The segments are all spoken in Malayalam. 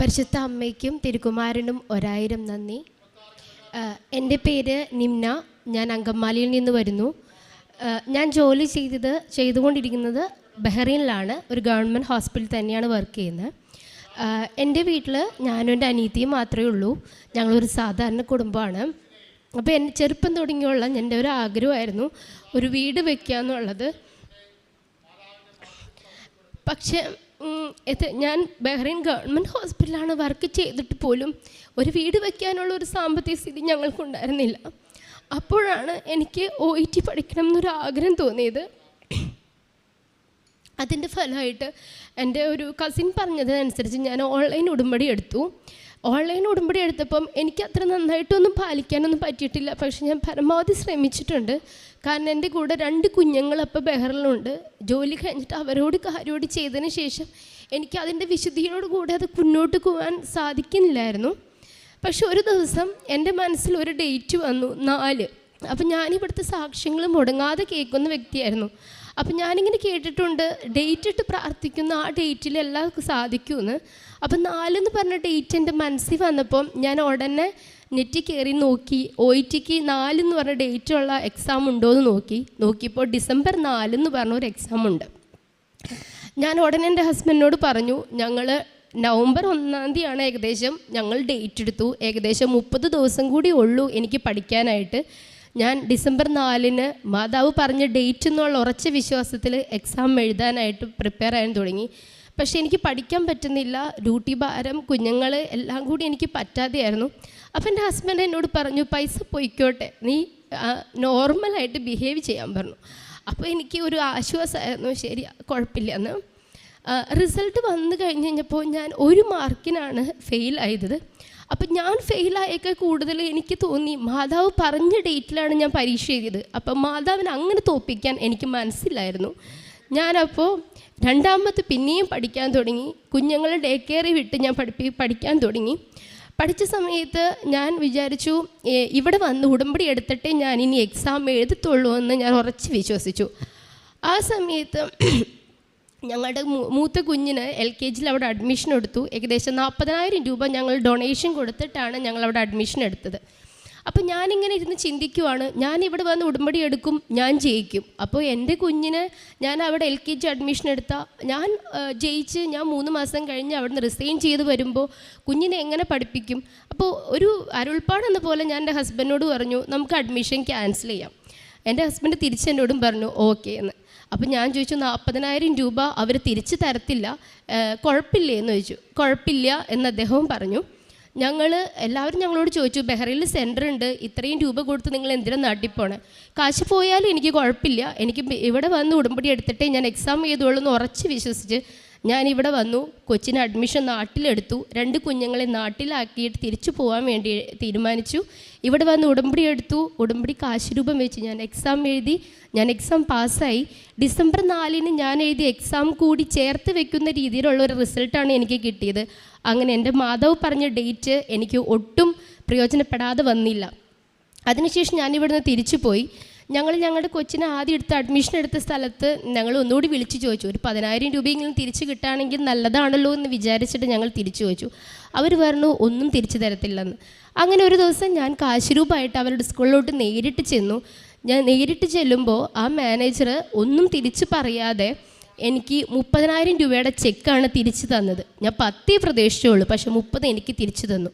പരിശുദ്ധ അമ്മയ്ക്കും തിരുക്കുമാരനും ഒരായിരം നന്ദി. എന്റെ പേര് നിംന. ഞാൻ അങ്കമാലിയിൽ നിന്ന് വരുന്നു. ഞാൻ ജോലി ചെയ്തത് ചെയ്തുകൊണ്ടിരിക്കുന്നത് ബഹ്റൈനിലാണ്. ഒരു ഗവൺമെന്റ് ഹോസ്പിറ്റലിൽ തന്നെയാണ് വർക്ക് ചെയ്യുന്നത്. എന്റെ വീട്ടിൽ ഞാനും എന്റെ അനീതിയും മാത്രമേ ഉള്ളൂ. ഞങ്ങളൊരു സാധാരണ കുടുംബമാണ്. അപ്പോൾ എന്റെ ചെറുപ്പം തുടങ്ങിയുള്ള എന്റെ ഒരു ആഗ്രഹമായിരുന്നു ഒരു വീട് വയ്ക്കുക എന്നുള്ളത് പക്ഷേ ഇത് ഞാൻ ബഹ്റൈൻ ഗവൺമെന്റ് ഹോസ്പിറ്റലാണ് വർക്ക് ചെയ്തിട്ട് പോലും ഒരു വീട് വയ്ക്കാനുള്ള ഒരു സാമ്പത്തിക സ്ഥിതി ഞങ്ങൾക്കുണ്ടായിരുന്നില്ല. അപ്പോഴാണ് എനിക്ക് ഒ ഇ ടി പഠിക്കണം എന്നൊരു ആഗ്രഹം തോന്നിയത്. അതിന്റെ ഫലമായിട്ട് എന്റെ ഒരു കസിൻ പറഞ്ഞതനുസരിച്ച് ഞാൻ ഓൺലൈൻ ഉടമ്പടി എടുത്തു. ഓൺലൈൻ ഉടമ്പടി എടുത്തപ്പം എനിക്ക് അത്ര നന്നായിട്ടൊന്നും പാലിക്കാനൊന്നും പറ്റിയിട്ടില്ല. പക്ഷെ ഞാൻ പരമാവധി ശ്രമിച്ചിട്ടുണ്ട്. കാരണം എന്റെ കൂടെ രണ്ട് കുഞ്ഞുങ്ങൾ അപ്പോൾ ബഹറിലുണ്ട് ജോലി കഴിഞ്ഞിട്ട് അവരോട് കാര്യോട് ചെയ്തതിന് ശേഷം എനിക്ക് അതിന്റെ വിശുദ്ധിയോട് കൂടെ അത് മുന്നോട്ട് പോകാൻ സാധിക്കുന്നില്ലായിരുന്നു. പക്ഷെ ഒരു ദിവസം എന്റെ മനസ്സിൽ ഒരു ഡേറ്റ് വന്നു നാല്. അപ്പം ഞാൻ ഇവിടുത്തെ സാക്ഷ്യങ്ങൾ മുടങ്ങാതെ കേൾക്കുന്ന വ്യക്തിയായിരുന്നു. അപ്പം ഞാനിങ്ങനെ കേട്ടിട്ടുണ്ട് ഡേറ്റ് ഇട്ട് പ്രാർത്ഥിക്കുന്ന ആ ഡേറ്റിൽ എല്ലാം സാധിക്കുമെന്ന്. അപ്പം നാലെന്ന് പറഞ്ഞ ഡേറ്റ് എന്റെ മനസ്സിൽ വന്നപ്പോൾ ഞാൻ ഉടനെ നെറ്റിൽ കയറി നോക്കി ഒ ഇ ടിക്ക് നാലെന്ന് പറഞ്ഞ ഡേറ്റുള്ള എക്സാം ഉണ്ടോ എന്ന് നോക്കി. നോക്കിയപ്പോൾ ഡിസംബർ നാലെന്ന് പറഞ്ഞ ഒരു എക്സാം ഉണ്ട്. ഞാൻ ഉടനെ എന്റെ ഹസ്ബൻഡിനോട് പറഞ്ഞു ഞങ്ങൾ നവംബർ ഒന്നാം തീയതിയാണ് ഏകദേശം ഞങ്ങൾ ഡേറ്റ് എടുത്തു. ഏകദേശം മുപ്പത് ദിവസം കൂടി ഉള്ളൂ എനിക്ക് പഠിക്കാനായിട്ട്. ഞാൻ ഡിസംബർ നാലിന് മാതാവ് പറഞ്ഞ ഡേറ്റ് എന്നുള്ള ഉറച്ച വിശ്വാസത്തിൽ എക്സാം എഴുതാനായിട്ട് പ്രിപ്പയർ ചെയ്യാൻ തുടങ്ങി. പക്ഷേ എനിക്ക് പഠിക്കാൻ പറ്റുന്നില്ല. ഡ്യൂട്ടി ഭാരം കുഞ്ഞുങ്ങൾ എല്ലാം കൂടി എനിക്ക് പറ്റാതെയായിരുന്നു. അപ്പം എന്റെ ഹസ്ബൻഡ് എന്നോട് പറഞ്ഞു പൈസ പൊയ്ക്കോട്ടെ. നീ നോർമലായിട്ട് ബിഹേവ് ചെയ്യാൻ പറഞ്ഞു. അപ്പോൾ എനിക്ക് ഒരു ആശ്വാസമായിരുന്നു ശരി കുഴപ്പമില്ലെന്ന്. റിസൾട്ട് വന്നു കഴിഞ്ഞ് കഴിഞ്ഞപ്പോൾ ഞാൻ ഒരു മാർക്കിനാണ് ഫെയിൽ ആയത്. അപ്പം ഞാൻ ഫെയിലായൊക്കെ കൂടുതൽ എനിക്ക് തോന്നി മാതാവ് പറഞ്ഞ ഡേറ്റിലാണ് ഞാൻ പരീക്ഷ എഴുതിയത്. അപ്പം മാതാവിനെ അങ്ങനെ തോപ്പിക്കാൻ എനിക്ക് മനസ്സിലായിരുന്നു ഞാനപ്പോൾ രണ്ടാമത്തെ പിന്നെയും പഠിക്കാൻ തുടങ്ങി. കുഞ്ഞുങ്ങളെ ഡേ കെയറിൽ വിട്ട് ഞാൻ പഠിപ്പി പഠിക്കാൻ തുടങ്ങി. പഠിച്ച സമയത്ത് ഞാൻ വിചാരിച്ചു "ഏ, ഇവിടെ വന്ന് ഉടമ്പടി എടുത്തിട്ടേ ഞാൻ ഇനി എക്സാം എഴുതത്തുള്ളൂ എന്ന് ഞാൻ ഉറച്ച് വിശ്വസിച്ചു. ആ സമയത്ത് ഞങ്ങളുടെ മൂത്ത കുഞ്ഞിന് എൽ കെ ജിയിൽ അവിടെ അഡ്മിഷൻ എടുത്തു. ഏകദേശം നാൽപ്പതിനായിരം രൂപ ഞങ്ങൾ ഡൊണേഷൻ കൊടുത്തിട്ടാണ് ഞങ്ങൾ അവിടെ അഡ്മിഷൻ എടുത്തത്. അപ്പോൾ ഞാനിങ്ങനെ ഇരുന്ന് ചിന്തിക്കുവാണ്. ഞാൻ ഇവിടെ വന്ന് ഉടമ്പടി എടുക്കും ഞാൻ ജയിക്കും. അപ്പോൾ എന്റെ കുഞ്ഞിന് ഞാൻ അവിടെ എൽ കെ ജി അഡ്മിഷൻ എടുത്ത ഞാൻ ജയിച്ച് ഞാൻ മൂന്ന് മാസം കഴിഞ്ഞ് അവിടെ നിന്ന് റിസൈൻ ചെയ്ത് വരുമ്പോൾ കുഞ്ഞിനെ എങ്ങനെ പഠിപ്പിക്കും? അപ്പോൾ ഒരു അരുൾപ്പാടെന്ന പോലെ ഞാൻ എന്റെ ഹസ്ബൻഡിനോട് പറഞ്ഞു നമുക്ക് അഡ്മിഷൻ ക്യാൻസൽ ചെയ്യാം. എന്റെ ഹസ്ബൻഡ് തിരിച്ച് എന്നോടും പറഞ്ഞു ഓക്കെ എന്ന്. അപ്പം ഞാൻ ചോദിച്ചു നാൽപ്പതിനായിരം രൂപ അവർ തിരിച്ചു തരത്തില്ല. കുഴപ്പമില്ലേ എന്ന് ചോദിച്ചു. കുഴപ്പമില്ല എന്ന് അദ്ദേഹവും പറഞ്ഞു. ഞങ്ങൾ എല്ലാവരും ഞങ്ങളോട് ചോദിച്ചു ബെഹ്റയിൽ സെന്റർ ഉണ്ട് ഇത്രയും രൂപ കൊടുത്ത് നിങ്ങൾ എന്തിനാ നാട്ടിൽ കാശ് പോയാലും എനിക്ക് കുഴപ്പമില്ല. എനിക്ക് ഇവിടെ വന്ന് ഉടമ്പടി എടുത്തിട്ടേ ഞാൻ എക്സാം ചെയ്തോളൂ എന്ന് ഉറച്ച് വിശ്വസിച്ച് ഞാൻ ഇവിടെ വന്നു കൊച്ചിന് അഡ്മിഷൻ നാട്ടിലെടുത്തു. രണ്ട് കുഞ്ഞുങ്ങളെ നാട്ടിലാക്കിയിട്ട് തിരിച്ചു പോകാൻ വേണ്ടി തീരുമാനിച്ചു. ഇവിടെ വന്ന് ഉടമ്പടി എടുത്തു. ഉടമ്പടി കാശ് രൂപം വെച്ച് ഞാൻ എക്സാം എഴുതി ഞാൻ എക്സാം പാസ്സായി. ഡിസംബർ നാലിന് ഞാൻ എഴുതിയ എക്സാം കൂടി ചേർത്ത് വെക്കുന്ന രീതിയിലുള്ള ഒരു റിസൾട്ടാണ് എനിക്ക് കിട്ടിയത്. അങ്ങനെ എന്റെ മാതാവ് പറഞ്ഞ ഡേറ്റ് എനിക്ക് ഒട്ടും പ്രയോജനപ്പെടാതെ വന്നില്ല. അതിനുശേഷം ഞാനിവിടുന്ന് തിരിച്ചു പോയി. ഞങ്ങൾ ഞങ്ങളുടെ കൊച്ചിനെ ആദ്യം എടുത്ത് അഡ്മിഷൻ എടുത്ത സ്ഥലത്ത് ഞങ്ങൾ ഒന്നുകൂടി വിളിച്ചു ചോദിച്ചു. ഒരു പതിനായിരം രൂപയെങ്കിലും തിരിച്ചു കിട്ടുകയാണെങ്കിൽ നല്ലതാണല്ലോ എന്ന് വിചാരിച്ചിട്ട് ഞങ്ങൾ തിരിച്ചു ചോദിച്ചു. അവർ പറഞ്ഞു ഒന്നും തിരിച്ചു തരത്തില്ലെന്ന്. അങ്ങനെ ഒരു ദിവസം ഞാൻ കാശുരൂപമായിട്ട് അവരുടെ സ്കൂളിലോട്ട് നേരിട്ട് ചെന്നു. ഞാൻ നേരിട്ട് ചെല്ലുമ്പോൾ ആ മാനേജർ ഒന്നും തിരിച്ചു പറയാതെ എനിക്ക് മുപ്പതിനായിരം രൂപയുടെ ചെക്കാണ് തിരിച്ചു തന്നത്. ഞാൻ പത്തേ പ്രതീക്ഷിച്ചുള്ളൂ പക്ഷെ മുപ്പത് എനിക്ക് തിരിച്ചു തന്നു.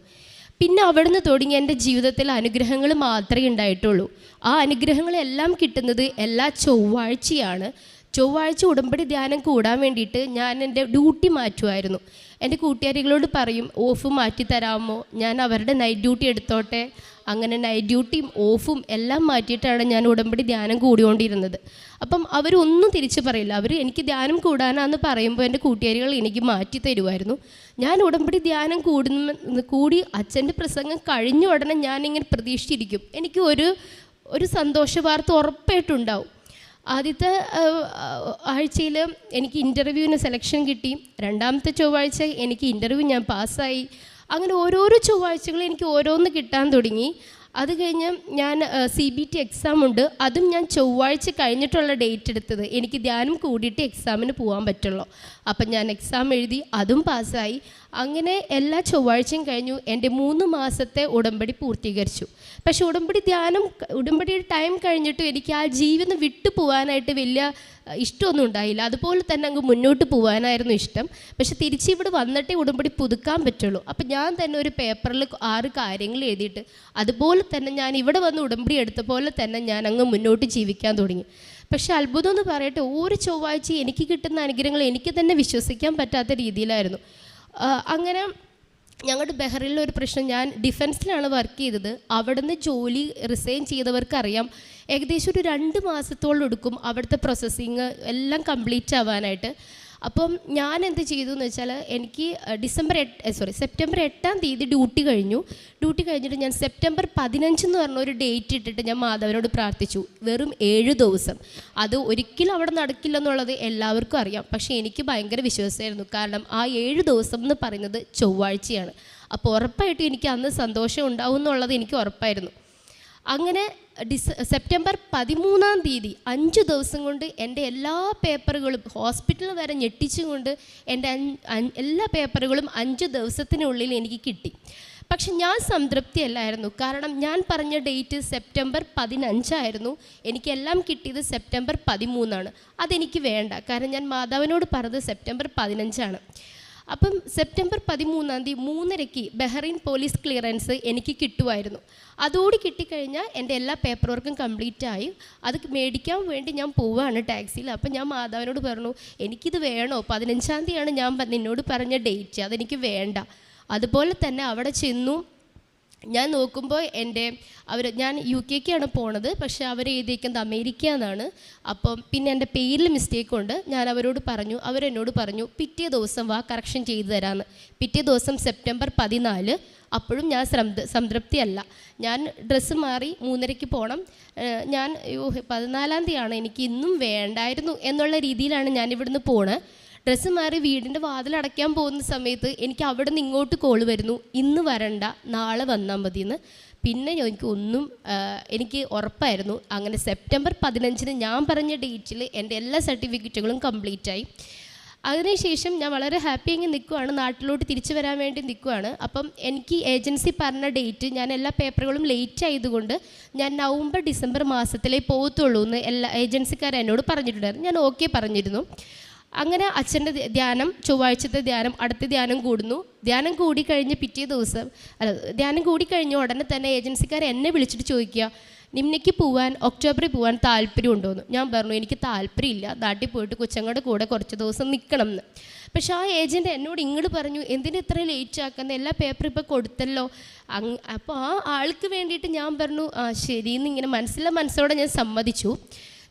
പിന്നെ അവിടുന്ന് തുടങ്ങി എന്റെ ജീവിതത്തിൽ അനുഗ്രഹങ്ങൾ മാത്രമേ ഉണ്ടായിട്ടുള്ളൂ. ആ അനുഗ്രഹങ്ങളെല്ലാം കിട്ടുന്നത് എല്ലാ ചൊവ്വാഴ്ചയാണ്. ചൊവ്വാഴ്ച ഉടമ്പടി ധ്യാനം കൂടാൻ വേണ്ടിയിട്ട് ഞാൻ എന്റെ ഡ്യൂട്ടി മാറ്റുമായിരുന്നു. എന്റെ കൂട്ടുകാരികളോട് പറയും ഓഫ് മാറ്റി തരാമോ? ഞാൻ അവരുടെ നൈറ്റ് ഡ്യൂട്ടി എടുത്തോട്ടെ. അങ്ങനെ നൈറ്റ് ഡ്യൂട്ടിയും ഓഫും എല്ലാം മാറ്റിയിട്ടാണ് ഞാൻ ഉടമ്പടി ധ്യാനം കൂടിക്കൊണ്ടിരുന്നത്. അപ്പം അവരൊന്നും തിരിച്ച് പറയില്ല. അവർ എനിക്ക് ധ്യാനം കൂടാനാന്ന് പറയുമ്പോൾ എന്റെ കൂട്ടുകാരികൾ എനിക്ക് മാറ്റി തരുമായിരുന്നു. ഞാൻ ഉടമ്പടി ധ്യാനം കൂടുന്ന കൂടി അച്ഛന്റെ പ്രസംഗം കഴിഞ്ഞ ഉടനെ ഞാനിങ്ങനെ പ്രതീക്ഷിച്ചിരിക്കും. എനിക്ക് ഒരു ഒരു സന്തോഷ വാർത്ത ഉറപ്പായിട്ടുണ്ടാവും. ആദ്യത്തെ ആഴ്ചയിൽ എനിക്ക് ഇന്റർവ്യൂവിന് സെലക്ഷൻ കിട്ടി. രണ്ടാമത്തെ ചൊവ്വാഴ്ച എനിക്ക് ഇന്റർവ്യൂ ഞാൻ പാസ്സായി അങ്ങനെ ഓരോരോ ചൊവ്വാഴ്ചകളും എനിക്ക് ഓരോന്ന് കിട്ടാൻ തുടങ്ങി. അത് കഴിഞ്ഞ് ഞാൻ സി ബി ടി എക്സാം ഉണ്ട്. അതും ഞാൻ ചൊവ്വാഴ്ച കഴിഞ്ഞിട്ടുള്ള ഡേറ്റ് എടുത്തത്. എനിക്ക് ധ്യാനം കൂടിയിട്ട് എക്സാമിന് പോകാൻ പറ്റുള്ളൂ. അപ്പം ഞാൻ എക്സാം എഴുതി അതും പാസ്സായി അങ്ങനെ എല്ലാ ചൊവ്വാഴ്ചയും കഴിഞ്ഞു. എന്റെ മൂന്ന് മാസത്തെ ഉടമ്പടി പൂർത്തീകരിച്ചു. പക്ഷേ ഉടമ്പടി ധ്യാനം ഉടമ്പടിയുടെ ടൈം കഴിഞ്ഞിട്ട് എനിക്ക് ആ ജീവിതം വിട്ടു പോകാനായിട്ട് വലിയ ഇഷ്ടമൊന്നും ഉണ്ടായില്ല. അതുപോലെ തന്നെ അങ്ങ് മുന്നോട്ട് പോകാനായിരുന്നു ഇഷ്ടം. പക്ഷെ തിരിച്ച് ഇവിടെ വന്നിട്ടേ ഉടമ്പടി പുതുക്കാൻ പറ്റുള്ളൂ. അപ്പം ഞാൻ തന്നെ ഒരു പേപ്പറിൽ ആറ് കാര്യങ്ങൾ എഴുതിയിട്ട് അതുപോലെ തന്നെ ഞാൻ ഇവിടെ വന്ന് ഉടമ്പടി എടുത്ത പോലെ തന്നെ ഞാൻ അങ്ങ് മുന്നോട്ട് ജീവിക്കാൻ തുടങ്ങി. പക്ഷേ അത്ഭുതം എന്ന് പറയട്ടെ ഓരോ ചൊവ്വാഴ്ച എനിക്ക് കിട്ടുന്ന അനുഗ്രഹങ്ങൾ എനിക്ക് തന്നെ വിശ്വസിക്കാൻ പറ്റാത്ത രീതിയിലായിരുന്നു. അങ്ങനെ ഞങ്ങളുടെ ബഹ്റിനിലെ ഒരു പ്രശ്നം. ഞാൻ ഡിഫൻസിലാണ് വർക്ക് ചെയ്തത്. അവിടുന്ന് ജോലി റിസൈൻ ചെയ്തവർക്കറിയാം. ഏകദേശം ഒരു രണ്ട് മാസത്തോളം എടുക്കും അവിടുത്തെ പ്രോസസ്സിങ് എല്ലാം കംപ്ലീറ്റ് ആവാനായിട്ട്. അപ്പം ഞാൻ എന്ത് ചെയ്തു എന്ന് വെച്ചാൽ എനിക്ക് ഡിസംബർ എട്ട് സോറി സെപ്റ്റംബർ എട്ടാം തീയതി ഡ്യൂട്ടി കഴിഞ്ഞു. ഡ്യൂട്ടി കഴിഞ്ഞിട്ട് ഞാൻ സെപ്റ്റംബർ പതിനഞ്ച് എന്ന് പറഞ്ഞ ഒരു ഡേറ്റ് ഇട്ടിട്ട് ഞാൻ മാധവനോട് പ്രാർത്ഥിച്ചു. വെറും ഏഴ് ദിവസം. അത് ഒരിക്കലും അവിടെ നടക്കില്ലെന്നുള്ളത് എല്ലാവർക്കും അറിയാം. പക്ഷേ എനിക്ക് ഭയങ്കര വിശ്വാസമായിരുന്നു. കാരണം ആ ഏഴ് ദിവസം എന്ന് പറയുന്നത് ചൊവ്വാഴ്ചയാണ്. അപ്പോൾ ഉറപ്പായിട്ടും എനിക്ക് അന്ന് സന്തോഷം ഉണ്ടാവും എന്നുള്ളത് എനിക്ക് ഉറപ്പായിരുന്നു. അങ്ങനെ ഡിസ സെപ്റ്റംബർ പതിമൂന്നാം തീയതി അഞ്ച് ദിവസം കൊണ്ട് എന്റെ എല്ലാ പേപ്പറുകളും ഹോസ്പിറ്റൽ വരെ ഞെട്ടിച്ചുകൊണ്ട് എന്റെ എല്ലാ പേപ്പറുകളും അഞ്ച് ദിവസത്തിനുള്ളിൽ എനിക്ക് കിട്ടി. പക്ഷെ ഞാൻ സംതൃപ്തിയല്ലായിരുന്നു. കാരണം ഞാൻ പറഞ്ഞ ഡേറ്റ് സെപ്റ്റംബർ പതിനഞ്ചായിരുന്നു. എനിക്കെല്ലാം കിട്ടിയത് സെപ്റ്റംബർ പതിമൂന്നാണ്. അതെനിക്ക് വേണ്ട. കാരണം ഞാൻ മാതാവിനോട് പറഞ്ഞത് സെപ്റ്റംബർ പതിനഞ്ചാണ്. അപ്പം സെപ്റ്റംബർ പതിമൂന്നാം തീയതി മൂന്നരയ്ക്ക് ബഹ്റൈൻ പോലീസ് ക്ലിയറൻസ് എനിക്ക് കിട്ടുമായിരുന്നു. അതോടി കിട്ടിക്കഴിഞ്ഞാൽ എന്റെ എല്ലാ പേപ്പർ വർക്കും കംപ്ലീറ്റ് ആയി. അത് മേടിക്കാൻ വേണ്ടി ഞാൻ പോവുകയാണ് ടാക്സിയിൽ. അപ്പം ഞാൻ മാതാവിനോട് പറഞ്ഞു എനിക്കിത് വേണോ? പതിനഞ്ചാം തീയതിയാണ് ഞാൻ നിന്നോട് പറഞ്ഞ ഡേറ്റ്. അതെനിക്ക് വേണ്ട. അതുപോലെ തന്നെ അവിടെ ചെന്നു ഞാൻ നോക്കുമ്പോൾ എന്റെ അവർ ഞാൻ യു കെക്കാണ് പോണത് പക്ഷേ അവർ എഴുതിയിരിക്കുന്നത് അമേരിക്ക എന്നാണ് അപ്പം പിന്നെ എന്റെ പേരിൽ മിസ്റ്റേക്ക് ഉണ്ട്. ഞാൻ അവരോട് പറഞ്ഞു അവരെന്നോട് പറഞ്ഞു പിറ്റേ ദിവസം വാ കറക്ഷൻ ചെയ്തു തരാമെന്ന് പിറ്റേ ദിവസം സെപ്റ്റംബർ പതിനാല് അപ്പോഴും ഞാൻ സംതൃ സംതൃപ്തിയല്ല. ഞാൻ ഡ്രസ്സ് മാറി മൂന്നരയ്ക്ക് പോകണം ഞാൻ പതിനാലാം തീയതിയാണ് എനിക്ക് ഇന്നും വേണ്ടായിരുന്നു എന്നുള്ള രീതിയിലാണ് ഞാൻ ഇവിടുന്ന് പോണത് ഡ്രസ്സ് മാറി വീടിന്റെ വാതിൽ അടയ്ക്കാൻ പോകുന്ന സമയത്ത് എനിക്ക് അവിടെ നിന്ന് ഇങ്ങോട്ട് കോൾ വരുന്നു. ഇന്ന് വരണ്ട നാളെ വന്നാൽ മതിയെന്ന്. പിന്നെ എനിക്ക് ഒന്നും എനിക്ക് ഉറപ്പായിരുന്നു. അങ്ങനെ സെപ്റ്റംബർ പതിനഞ്ചിന് ഞാൻ പറഞ്ഞ ഡേറ്റിൽ എന്റെ എല്ലാ സർട്ടിഫിക്കറ്റുകളും കംപ്ലീറ്റ് ആയി. അതിനുശേഷം ഞാൻ വളരെ ഹാപ്പി ആയി നിൽക്കുവാണ്. നാട്ടിലോട്ട് തിരിച്ചു വരാൻ വേണ്ടി നിൽക്കുവാണ്. അപ്പം എനിക്ക് ഏജൻസി പറഞ്ഞ ഡേറ്റ് ഞാൻ എല്ലാ പേപ്പറുകളും ലേറ്റ് ആയതുകൊണ്ട് ഞാൻ നവംബർ ഡിസംബർ മാസത്തിലേ പോകത്തുള്ളൂ എന്ന് എല്ലാ ഏജൻസിക്കാർ എന്നോട് പറഞ്ഞിട്ടുണ്ടായിരുന്നു. ഞാൻ ഓക്കെ പറഞ്ഞിരുന്നു. അങ്ങനെ അച്ഛന്റെ ധ്യാനം ചൊവ്വാഴ്ചത്തെ ധ്യാനം അടുത്ത ധ്യാനം കൂടുന്നു. ധ്യാനം കൂടി കഴിഞ്ഞ് പിറ്റേ ദിവസം അല്ല ധ്യാനം കഴിഞ്ഞ ഉടനെ തന്നെ ഏജൻസിക്കാർ എന്നെ വിളിച്ചിട്ട് ചോദിക്കുക നിമ്നയ്ക്ക് പോവാൻ ഒക്ടോബറിൽ പോകാൻ താല്പര്യമുണ്ടോ എന്ന്. ഞാൻ പറഞ്ഞു എനിക്ക് താല്പര്യമില്ല നാട്ടിൽ പോയിട്ട് കൊച്ചങ്ങളുടെ കൂടെ കുറച്ച് ദിവസം നിൽക്കണം എന്ന്. പക്ഷേ ആ ഏജന്റ് എന്നോട് ഇങ്ങോട്ട് പറഞ്ഞു എന്തിനു ഇത്ര ലേറ്റ് ആക്കുന്ന? എല്ലാ പേപ്പറും ഇപ്പോൾ കൊടുത്തല്ലോ. അങ് അപ്പോൾ ആ ആൾക്ക് വേണ്ടിയിട്ട് ഞാൻ പറഞ്ഞു ആ ശരിയെന്ന് ഇങ്ങനെ മനസ്സിലെ മനസ്സോടെ ഞാൻ സമ്മതിച്ചു.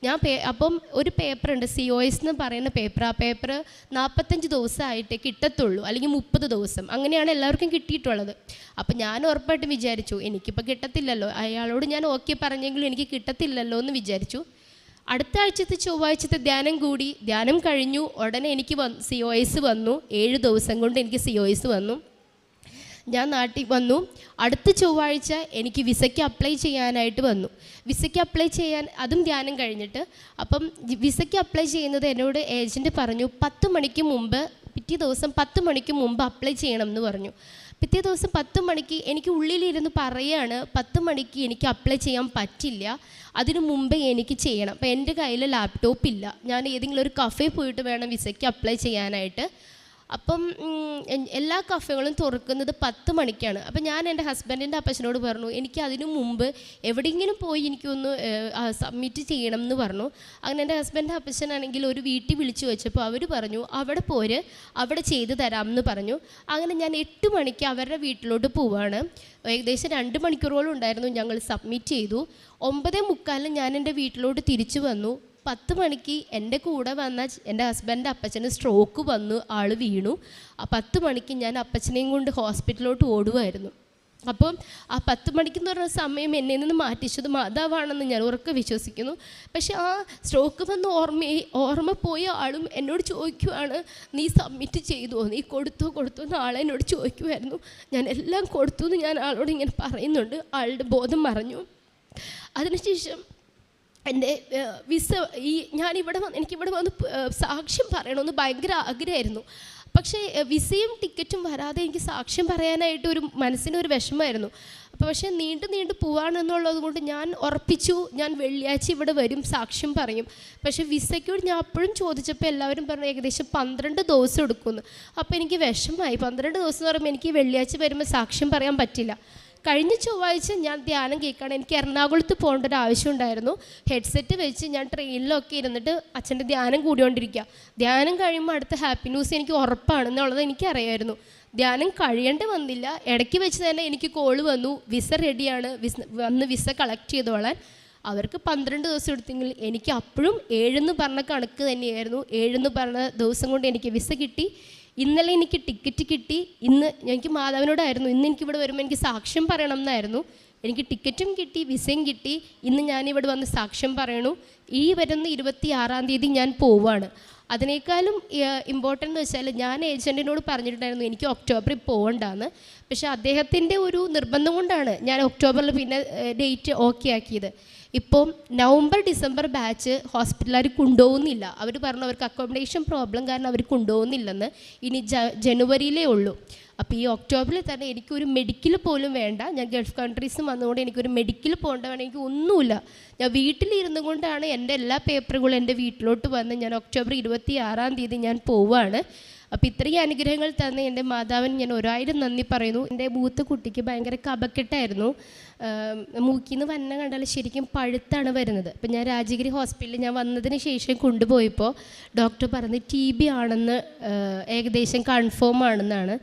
ഞാൻ പേ അപ്പം ഒരു പേപ്പർ ഉണ്ട് സി ഒ എസ് എന്ന് പറയുന്ന പേപ്പർ ആ പേപ്പർ നാൽപ്പത്തഞ്ച് ദിവസമായിട്ടേ കിട്ടത്തുള്ളൂ അല്ലെങ്കിൽ മുപ്പത് ദിവസം. അങ്ങനെയാണ് എല്ലാവർക്കും കിട്ടിയിട്ടുള്ളത്. അപ്പം ഞാൻ ഉറപ്പായിട്ടും വിചാരിച്ചു എനിക്കിപ്പോൾ കിട്ടത്തില്ലല്ലോ. അയാളോട് ഞാൻ ഓക്കെ പറഞ്ഞെങ്കിലും എനിക്ക് കിട്ടത്തില്ലല്ലോ എന്ന് വിചാരിച്ചു. അടുത്ത ആഴ്ചത്തെ ചൊവ്വാഴ്ചത്തെ ധ്യാനം കൂടി ധ്യാനം കഴിഞ്ഞു. ഉടനെ എനിക്ക് വന്ന് സി ഒ എസ് വന്നു. ഏഴ് ദിവസം കൊണ്ട് എനിക്ക് സി ഒ എസ് വന്നു. ഞാൻ നാട്ടിൽ വന്നു. അടുത്ത ചൊവ്വാഴ്ച എനിക്ക് വിസയ്ക്ക് അപ്ലൈ ചെയ്യാനായിട്ട് വന്നു. വിസയ്ക്ക് അപ്ലൈ ചെയ്യാൻ അതും ധ്യാനം കഴിഞ്ഞിട്ട് അപ്പം വിസയ്ക്ക് അപ്ലൈ ചെയ്യുന്നത് എന്നോട് ഏജന്റ് പറഞ്ഞു പത്ത് മണിക്ക് മുമ്പ് പിറ്റേ ദിവസം പത്ത് മണിക്ക് മുമ്പ് അപ്ലൈ ചെയ്യണം എന്ന് പറഞ്ഞു. പിറ്റേ ദിവസം പത്ത് മണിക്ക് എനിക്ക് ഉള്ളിലിരുന്ന് പറയാണ് പത്ത് മണിക്ക് എനിക്ക് അപ്ലൈ ചെയ്യാൻ പറ്റില്ല. അതിനു മുമ്പേ എനിക്ക് ചെയ്യണം. അപ്പം എന്റെ കയ്യിൽ ലാപ്ടോപ്പ് ഇല്ല. ഞാൻ ഏതെങ്കിലും ഒരു കഫേ പോയിട്ട് വേണം വിസയ്ക്ക് അപ്ലൈ ചെയ്യാനായിട്ട്. അപ്പം എല്ലാ കഫേകളും തുറക്കുന്നത് പത്ത് മണിക്കാണ്. അപ്പം ഞാൻ എന്റെ ഹസ്ബൻഡിന്റെ അപ്പച്ചനോട് പറഞ്ഞു എനിക്ക് അതിനു മുമ്പ് എവിടെയെങ്കിലും പോയി എനിക്കൊന്ന് സബ്മിറ്റ് ചെയ്യണം എന്ന് പറഞ്ഞു. അങ്ങനെ എന്റെ ഹസ്ബൻഡിന്റെ അപ്പച്ചനാണെങ്കിൽ ഒരു വീട്ടിൽ വിളിച്ചു വെച്ചപ്പോൾ അവർ പറഞ്ഞു അവിടെ പോര് അവിടെ ചെയ്തു എന്ന് പറഞ്ഞു. അങ്ങനെ ഞാൻ എട്ട് മണിക്ക് അവരുടെ വീട്ടിലോട്ട് പോവാണ്. ഏകദേശം രണ്ട് മണിക്കൂറോളം ഉണ്ടായിരുന്നു ഞങ്ങൾ സബ്മിറ്റ് ചെയ്തു. ഒമ്പതേ മുക്കാലിന് ഞാൻ എന്റെ വീട്ടിലോട്ട് തിരിച്ചു വന്നു. പത്ത് മണിക്ക് എന്റെ കൂടെ വന്ന എന്റെ ഹസ്ബൻഡ് അപ്പച്ചന് സ്ട്രോക്ക് വന്നു ആൾ വീണു. ആ പത്ത് മണിക്ക് ഞാൻ അപ്പച്ചനെയും കൊണ്ട് ഹോസ്പിറ്റലിലോട്ട് ഓടുമായിരുന്നു അപ്പം ആ പത്ത് മണിക്ക് എന്ന് പറഞ്ഞ സമയം എന്നെ നിന്ന് മാറ്റിച്ചത് മാതാവാണെന്ന് ഞാൻ ഉറക്കെ വിശ്വസിക്കുന്നു. പക്ഷെ ആ സ്ട്രോക്ക് വന്ന് ഓർമ്മ ഓർമ്മ പോയ ആളും എന്നോട് ചോദിക്കുവാണ് നീ സബ്മിറ്റ് ചെയ്തോ? നീ കൊടുത്തോ? കൊടുത്തോ? എന്ന് ആളെ എന്നോട് ചോദിക്കുമായിരുന്നു ഞാൻ എല്ലാം കൊടുത്തു എന്ന് ഞാൻ ആളോട് ഇങ്ങനെ പറയുന്നുണ്ട്. ആളുടെ ബോധം മറഞ്ഞു. അതിനുശേഷം എന്റെ വിസ ഈ ഞാനിവിടെ വന്ന് എനിക്കിവിടെ വന്ന് സാക്ഷ്യം പറയണമെന്ന് ഭയങ്കര ആഗ്രഹമായിരുന്നു. പക്ഷേ വിസയും ടിക്കറ്റും വരാതെ എനിക്ക് സാക്ഷ്യം പറയാനായിട്ട് ഒരു മനസ്സിനൊരു വിഷമമായിരുന്നു. അപ്പോൾ പക്ഷേ നീണ്ടു നീണ്ടു പോവാണെന്നുള്ളത് കൊണ്ട് ഞാൻ ഉറപ്പിച്ചു ഞാൻ വെള്ളിയാഴ്ച ഇവിടെ വരും സാക്ഷ്യം പറയും. പക്ഷേ വിസയ്ക്കോട് ഞാൻ അപ്പോഴും ചോദിച്ചപ്പോൾ എല്ലാവരും പറഞ്ഞു ഏകദേശം പന്ത്രണ്ട് ദിവസം എടുക്കുമെന്ന്. അപ്പോൾ എനിക്ക് വിഷമമായി. പന്ത്രണ്ട് ദിവസം എന്ന് പറയുമ്പോൾ എനിക്ക് വെള്ളിയാഴ്ച വരുമ്പോൾ സാക്ഷ്യം പറയാൻ പറ്റില്ല. കഴിഞ്ഞ ചൊവ്വാഴ്ച ഞാൻ ധ്യാനം കേൾക്കുകയാണ് എനിക്ക് എറണാകുളത്ത് പോകേണ്ട ഒരു ആവശ്യമുണ്ടായിരുന്നു. ഹെഡ്സെറ്റ് വെച്ച് ഞാൻ ട്രെയിനിലൊക്കെ ഇരുന്നിട്ട് അച്ഛന്റെ ധ്യാനം കൂടിയോണ്ടിരിക്കുക ധ്യാനം കഴിയുമ്പോൾ അടുത്ത ഹാപ്പി ന്യൂസ് എനിക്ക് ഉറപ്പാണെന്നുള്ളത് എനിക്കറിയായിരുന്നു. ധ്യാനം കഴിയേണ്ടി വന്നില്ല. ഇടയ്ക്ക് വെച്ച് തന്നെ എനിക്ക് കോൾ വന്നു. വിസ റെഡിയാണ് വിസ വന്ന് വിസ കളക്ട് ചെയ്തോളാൻ. അവർക്ക് പന്ത്രണ്ട് ദിവസം എടുത്തെങ്കിൽ എനിക്ക് അപ്പോഴും ഏഴെന്ന് പറഞ്ഞ കണക്ക് തന്നെയായിരുന്നു. ഏഴെന്ന് പറഞ്ഞ ദിവസം കൊണ്ട് എനിക്ക് വിസ കിട്ടി. ഇന്നലെ എനിക്ക് ടിക്കറ്റ് കിട്ടി. ഇന്ന് എനിക്ക് മാതാവിനോടായിരുന്നു. ഇന്ന് എനിക്ക് ഇവിടെ വരുമ്പോൾ എനിക്ക് സാക്ഷ്യം പറയണം എന്നായിരുന്നു. എനിക്ക് ടിക്കറ്റും കിട്ടി വിസയും കിട്ടി. ഇന്ന് ഞാനിവിടെ വന്ന് സാക്ഷ്യം പറയണു. ഈ വരുന്ന ഇരുപത്തി ആറാം തീയതി ഞാൻ പോവാണ്. അതിനേക്കാളും ഇമ്പോർട്ടന്റ് എന്ന് വെച്ചാൽ ഞാൻ ഏജന്റിനോട് പറഞ്ഞിട്ടുണ്ടായിരുന്നു എനിക്ക് ഒക്ടോബറിൽ പോകണ്ടെന്ന് പക്ഷേ അദ്ദേഹത്തിന്റെ ഒരു നിർബന്ധം കൊണ്ടാണ് ഞാൻ ഒക്ടോബറിൽ പിന്നെ ഡേറ്റ് ഓക്കെ ആക്കിയത്. ഇപ്പം നവംബർ ഡിസംബർ ബാച്ച് ഹോസ്പിറ്റലുകാർ കൊണ്ടുപോകുന്നില്ല. അവർ പറഞ്ഞു അവർക്ക് അക്കോമഡേഷൻ പ്രോബ്ലം കാരണം അവർ കൊണ്ടുപോകുന്നില്ലെന്ന് ഇനി ജ ജനുവരിയിലേ ഉള്ളൂ. അപ്പോൾ ഈ ഒക്ടോബറിൽ തന്നെ എനിക്കൊരു മെഡിക്കൽ പോലും വേണ്ട. ഞാൻ ഗൾഫ് കൺട്രീസും വന്നുകൊണ്ട് എനിക്കൊരു മെഡിക്കൽ പോകേണ്ട വേണം. എനിക്ക് ഒന്നുമില്ല. ഞാൻ വീട്ടിലിരുന്നു കൊണ്ടാണ് എന്റെ എല്ലാ പേപ്പറുകളും എന്റെ വീട്ടിലോട്ട് വന്ന് ഞാൻ ഒക്ടോബർ ഇരുപത്തി ആറാം തീയതി ഞാൻ പോവുകയാണ് അപ്പോൾ ഇത്രയും അനുഗ്രഹങ്ങൾ തന്ന എന്റെ മാതാവിന് ഞാൻ ഒരായിരം നന്ദി പറയുന്നു. എന്റെ മൂത്ത കുട്ടിക്ക് ഭയങ്കര കപക്കെട്ടായിരുന്നു. മൂക്കിന്ന് വന്നെ കണ്ടാൽ ശരിക്കും പഴുത്താണ് വരുന്നത്. അപ്പം ഞാൻ രാജഗിരി ഹോസ്പിറ്റലിൽ ഞാൻ വന്നതിന് ശേഷം കൊണ്ടുപോയപ്പോൾ ഡോക്ടർ പറഞ്ഞ് ടി ബി ആണെന്ന് ഏകദേശം കൺഫേം ആണെന്നാണ്.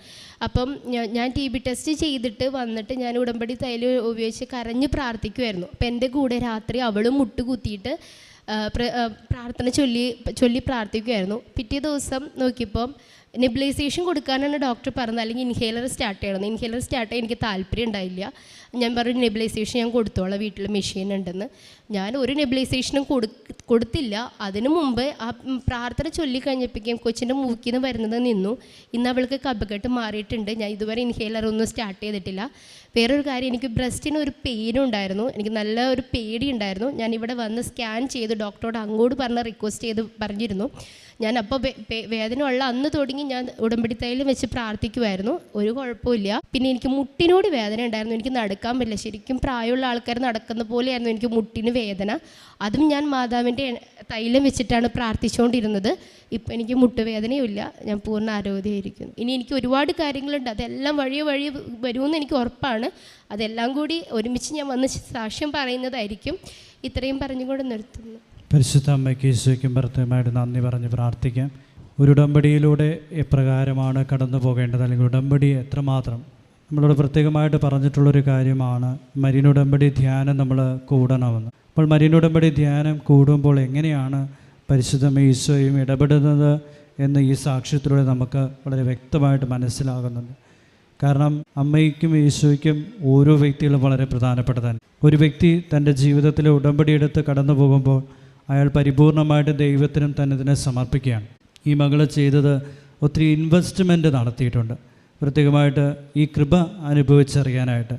അപ്പം ഞാൻ ടി ബി ടെസ്റ്റ് ചെയ്തിട്ട് വന്നിട്ട് ഞാൻ ഉടമ്പടി തൈൽ ഉപയോഗിച്ച് കരഞ്ഞ് പ്രാർത്ഥിക്കുമായിരുന്നു അപ്പം എന്റെ കൂടെ രാത്രി അവളും മുട്ടുകുത്തിയിട്ട് പ്രാർത്ഥന ചൊല്ലി ചൊല്ലി പ്രാർത്ഥിക്കുമായിരുന്നു പിറ്റേ ദിവസം നോക്കിയപ്പം നെബിലൈസേഷൻ കൊടുക്കാനാണ് ഡോക്ടർ പറഞ്ഞത്. അല്ലെങ്കിൽ ഇൻഹേലർ സ്റ്റാർട്ട് ചെയ്യണം. ഇൻഹേലർ സ്റ്റാർട്ട് ചെയ്യാൻ എനിക്ക് താല്പര്യം ഉണ്ടായില്ല ഞാൻ പറഞ്ഞു നെബിലൈസേഷൻ ഞാൻ കൊടുത്തോളാം വീട്ടിൽ മെഷീൻ ഉണ്ടെന്ന്. ഞാൻ ഒരു നെബിലൈസേഷനും കൊടു കൊടുത്തില്ല. അതിനു മുമ്പ് ആ പ്രാർത്ഥന ചൊല്ലിക്കഴിഞ്ഞപ്പോഴേക്കും കൊച്ചിന്റെ മൂക്കിൽ നിന്ന് വരുന്നത് നിന്നു. ഇന്ന് അവൾക്ക് കബക്കെട്ട് മാറിയിട്ടുണ്ട്. ഞാൻ ഇതുവരെ ഇൻഹേലർ ഒന്നും സ്റ്റാർട്ട് ചെയ്തിട്ടില്ല. വേറൊരു കാര്യം എനിക്ക് ബ്രസ്റ്റിന് ഒരു പെയിൻ ഉണ്ടായിരുന്നു. എനിക്ക് നല്ല ഒരു പേടി ഉണ്ടായിരുന്നു. ഞാൻ ഇവിടെ വന്ന് സ്കാൻ ചെയ്ത് ഡോക്ടറോട് അങ്ങോട്ട് പറഞ്ഞ റിക്വസ്റ്റ് ചെയ്ത് പറഞ്ഞിരുന്നു. ഞാൻ അപ്പോൾ വേദന ഉള്ള അന്ന് തുടങ്ങി ഞാൻ ഉടമ്പടി വെച്ച് പ്രാർത്ഥിക്കുമായിരുന്നു ഒരു കുഴപ്പമില്ല. പിന്നെ എനിക്ക് മുട്ടിനോട് വേദന ഉണ്ടായിരുന്നു. എനിക്ക് നടക്കാൻ പറ്റില്ല. ശരിക്കും പ്രായമുള്ള ആൾക്കാർ നടക്കുന്ന പോലെയായിരുന്നു എനിക്ക് മുട്ടിന് വേദന. അതും ഞാൻ മാതാവിന്റെ തൈലം വെച്ചിട്ടാണ് പ്രാർത്ഥിച്ചുകൊണ്ടിരുന്നത്. ഇപ്പം എനിക്ക് മുട്ടുവേദനയുമില്ല. ഞാൻ പൂർണ ആരോഗ്യമായിരിക്കുന്നു. ഇനി എനിക്ക് ഒരുപാട് കാര്യങ്ങളുണ്ട്. അതെല്ലാം വഴിയെ വഴി വരുമെന്ന് എനിക്ക് ഉറപ്പാണ്. അതെല്ലാം കൂടി ഒരുമിച്ച് ഞാൻ വന്ന് സാക്ഷ്യം പറയുന്നതായിരിക്കും. ഇത്രയും പറഞ്ഞുകൊണ്ട് നിർത്തുന്നു. പരിശുദ്ധ അമ്മയ്ക്ക് ഈശോയ്ക്കും ഭർത്തമായിട്ട് നന്ദി പറഞ്ഞ് പ്രാർത്ഥിക്കാം. ഒരു ഉടമ്പടിയിലൂടെ എപ്രകാരമാണ് കടന്നു പോകേണ്ടത് അല്ലെങ്കിൽ ഉടമ്പടി എത്രമാത്രം നമ്മളോട് പ്രത്യേകമായിട്ട് പറഞ്ഞിട്ടുള്ളൊരു കാര്യമാണ് മരിനുടമ്പടി ധ്യാനം നമ്മൾ കൂടണമെന്ന്. അപ്പോൾ മരിനുടമ്പടി ധ്യാനം കൂടുമ്പോൾ എങ്ങനെയാണ് പരിശുദ്ധ ഈശോയും ഇടപെടുന്നത് എന്ന് ഈ സാക്ഷ്യത്തിലൂടെ നമുക്ക് വളരെ വ്യക്തമായിട്ട് മനസ്സിലാകുന്നുണ്ട്. കാരണം അമ്മയ്ക്കും ഈശോയ്ക്കും ഓരോ വ്യക്തികളും വളരെ പ്രധാനപ്പെട്ടതാണ്. ഒരു വ്യക്തി തന്റെ ഉടമ്പടി എടുത്ത് കടന്നു പോകുമ്പോൾ അയാൾ പരിപൂർണമായിട്ട് ദൈവത്തിനും തന്നെ ഇതിനെ സമർപ്പിക്കുകയാണ്. ഈ മകൾ ചെയ്തത് ഒത്തിരി ഇൻവെസ്റ്റ്മെന്റ് നടത്തിയിട്ടുണ്ട്. പ്രത്യേകമായിട്ട് ഈ കൃപ അനുഭവിച്ചറിയാനായിട്ട്.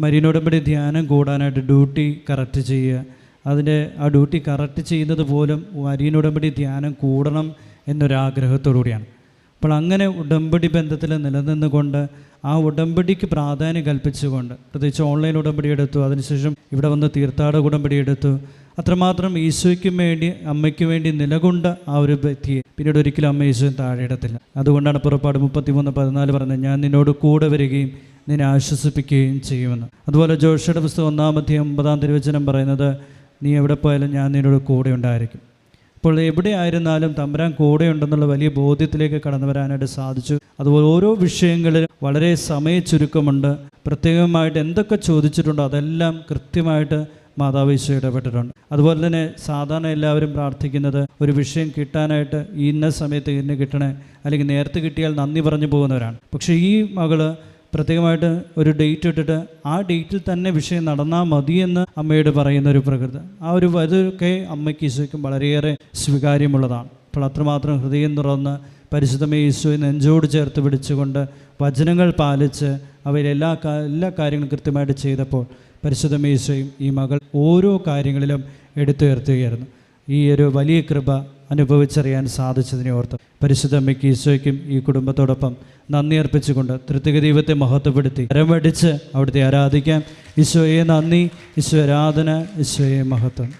മരീനോടമ്പടി ധ്യാനം കൂടാനായിട്ട് ഡ്യൂട്ടി കറക്റ്റ് ചെയ്യുക. അതിന്റെ ആ ഡ്യൂട്ടി കറക്റ്റ് ചെയ്യുന്നത് പോലും മരീനോടമ്പടി ധ്യാനം കൂടണം എന്നൊരാഗ്രഹത്തോടു കൂടിയാണ്. അപ്പോൾ അങ്ങനെ ഉടമ്പടി ബന്ധത്തിൽ നിലനിന്നുകൊണ്ട് ആ ഉടമ്പടിക്ക് പ്രാധാന്യം കൽപ്പിച്ചുകൊണ്ട് പ്രത്യേകിച്ച് ഓൺലൈൻ ഉടമ്പടി എടുത്തു അതിനുശേഷം ഇവിടെ വന്ന് തീർത്ഥാടക ഉടമ്പടി എടുത്തു അത്രമാത്രം ഈശോയ്ക്കും വേണ്ടി അമ്മയ്ക്ക് വേണ്ടി നിലകൊണ്ട ആ ഒരു വ്യക്തിയെ പിന്നീട് ഒരിക്കലും അമ്മ ഈശോയും താഴെയിടത്തില്ല അതുകൊണ്ടാണ് പുറപ്പാട് മുപ്പത്തിമൂന്ന് പതിനാല് പറഞ്ഞത് ഞാൻ നിന്നോട് കൂടെ വരികയും നിന്നെ ആശ്വസിപ്പിക്കുകയും ചെയ്യുമെന്ന്. അതുപോലെ ജോഷയുടെ പുസ്തകം ഒന്നാമത്തെ ഒമ്പതാം തിരുവചനം പറയുന്നത് നീ എവിടെ പോയാലും ഞാൻ നിന്നോട് കൂടെ ഉണ്ടായിരിക്കും. അപ്പോൾ എവിടെയായിരുന്നാലും തമ്പരാൻ കൂടെയുണ്ടെന്നുള്ള വലിയ ബോധ്യത്തിലേക്ക് കടന്നു വരാനായിട്ട് സാധിച്ചു. അതുപോലെ ഓരോ വിഷയങ്ങളിലും വളരെ സമയ ചുരുക്കമുണ്ട്. പ്രത്യേകമായിട്ട് എന്തൊക്കെ ചോദിച്ചിട്ടുണ്ടോ അതെല്ലാം കൃത്യമായിട്ട് മാതാവ് ഈശോ ഇടപെട്ടിട്ടുണ്ട്. അതുപോലെ തന്നെ സാധാരണ എല്ലാവരും പ്രാർത്ഥിക്കുന്നത് ഒരു വിഷയം കിട്ടാനായിട്ട് ഇന്ന സമയത്ത് ഇന്ന് കിട്ടണേ അല്ലെങ്കിൽ നേരത്തെ കിട്ടിയാൽ നന്ദി പറഞ്ഞു പോകുന്നവരാണ്. പക്ഷേ ഈ മകൾ പ്രത്യേകമായിട്ട് ഒരു ഡേറ്റ് ഇട്ടിട്ട് ആ ഡേറ്റിൽ തന്നെ വിഷയം നടന്നാൽ മതിയെന്ന് അമ്മയോട് പറയുന്ന ഒരു പ്രകൃതി. ആ ഒരു അതൊക്കെ അമ്മയ്ക്ക് ഈശോയ്ക്കും വളരെയേറെ സ്വീകാര്യമുള്ളതാണ്. അപ്പോൾ അത്രമാത്രം ഹൃദയം തുറന്ന് പരിശുദ്ധമേ യേശുവിനെ നെഞ്ചോട് ചേർത്ത് പിടിച്ചുകൊണ്ട് വചനങ്ങൾ പാലിച്ച് അവരെല്ലാ എല്ലാ കാര്യങ്ങളും കൃത്യമായിട്ട് ചെയ്തപ്പോൾ പരിശുദ്ധമേ ഈശോയും ഈ മകൾ ഓരോ കാര്യങ്ങളിലും എടുത്തുയർത്തുകയായിരുന്നു. ഈ ഒരു വലിയ കൃപ അനുഭവിച്ചറിയാൻ സാധിച്ചതിനെ ഓർത്ത് പരിശുദ്ധ അമ്മയ്ക്ക് ഈശോയ്ക്കും ഈ കുടുംബത്തോടൊപ്പം നന്ദി അർപ്പിച്ചുകൊണ്ട് തൃത്തിക ദൈവത്തെ മഹത്വപ്പെടുത്തി കരമടിച്ച് അവിടുത്തെ ആരാധിക്കാം. ഈശോയെ നന്ദി. ഈശോ ആരാധന. ഈശോയെ മഹത്വം.